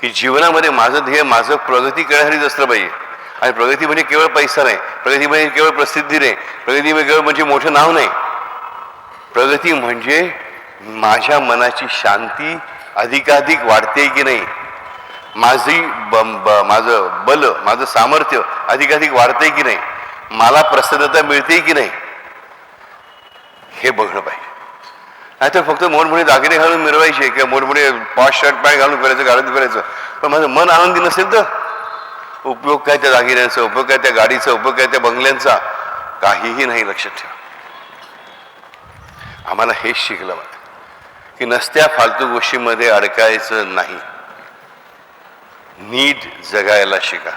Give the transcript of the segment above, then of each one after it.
की जीवनामध्ये माझं ध्येय माझं प्रगती करणारीच असलं पाहिजे. आणि प्रगती म्हणजे केवळ पैसा नाही. प्रगती म्हणजे केवळ प्रसिद्धी नाही. प्रगती म्हणजे केवळ म्हणजे मोठं नाव नाही. प्रगती म्हणजे माझ्या मनाची शांती अधिकाधिक वाढते की नाही? माझी ब ब- माझं बल माझं सामर्थ्य अधिकाधिक वाढते की नाही? मला प्रसन्नता मिळते की नाही? हे बघणं पाहिजे. नाहीतर फक्त मोठमोठे दागिने घालून मिरवायचे किंवा मोठमोठे पाच शर्ट पॅन्ट घालून फिरायचं गाडीत फिरायचं. पण माझं मन आनंदी नसेल तर उपयोग काय त्या दागिन्यांचा उपयोग काय त्या गाडीचा उपयोग काय त्या बंगल्यांचा? काहीही नाही लक्षात ठेवा. आम्हाला हेच शिकलं पाहिजे की नसत्या फालतू गोष्टीमध्ये अडकायचं नाही. नीट जगायला शिका.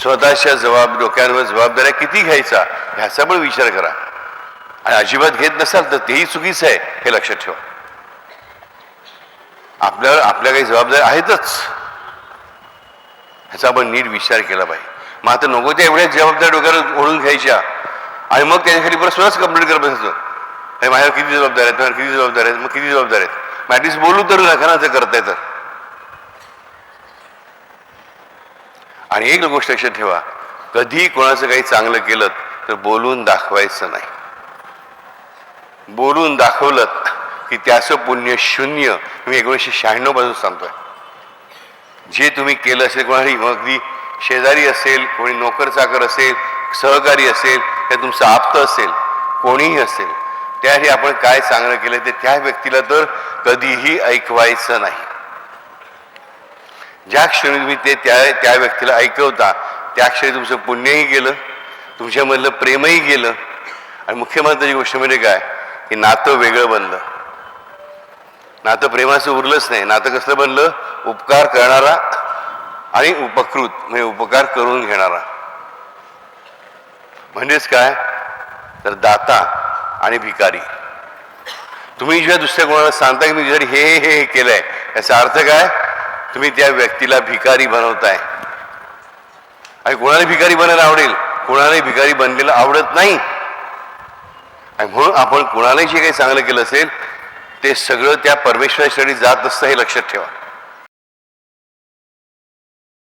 स्वतःच्या जबाब डोक्यांवर जबाबदाऱ्या किती घ्यायचा ह्याचा पण विचार करा. आणि अजिबात घेत नसाल तर तेही चुकीचं आहे हे लक्षात ठेवा. आपल्यावर आपल्या काही जबाबदाऱ्या आहेतच. ह्याचा आपण नीट विचार केला पाहिजे. मग आता नको त्या एवढ्या जबाबदाऱ्या डोक्यावर ओढून घ्यायच्या. आणि मग त्याच्याखाली परत स्वतःच कंप्लीट करत बसायचं. हे माझ्यावर किती जबाबदार आहेत माझ्यावर किती जबाबदार आहेत मग किती जबाबदार आहेत? मॅटिस बोलू तर नका ना ते करताय तर. आणि एक गोष्ट लक्षात ठेवा. कधी कोणाचं काही चांगलं केलं तर बोलून दाखवायचं नाही. बोलून दाखवलं की त्याचं पुण्य शून्य मी एकोणीसशे शहाण्णवपासून सांगतोय. जे तुम्ही केलं असेल कोणाही मग अगदी शेजारी असेल कोणी नोकर चाकर असेल सहकारी असेल त्या तुमचं आप्त असेल कोणीही असेल त्यासाठी आपण काय चांगलं केलं ते त्या व्यक्तीला तर कधीही ऐकवायचं नाही. ज्या क्षणी तुम्ही ते त्या त्या व्यक्तीला ऐकवता त्या क्षणी तुमचं पुण्यही गेलं तुमच्यामधलं प्रेमही गेलं. आणि मुख्य महत्त्वाची गोष्ट म्हणजे काय? की नातं वेगळं बनलं. नातं प्रेमाचं उरलंच नाही. नातं कसलं बनलं? उपकार करणारा आणि उपकृत म्हणजे उपकार करून घेणारा. म्हणजेच काय? तर दाता आणि भिकारी. तुम्ही जेव्हा दुसऱ्या कोणाला सांगता की मी जरी हे हे हे केलंय याचा अर्थ काय? तुम्ही त्या व्यक्तीला भिकारी बनवताय. आणि कोणाला भिकारी बनायला आवडेल? कोणालाही भिकारी बनलेलं आवडत नाही. आणि म्हणून आपण कोणालाही जे काही चांगलं केलं असेल ते सगळं त्या परमेश्वरासाठी जात असतं हे लक्षात ठेवा.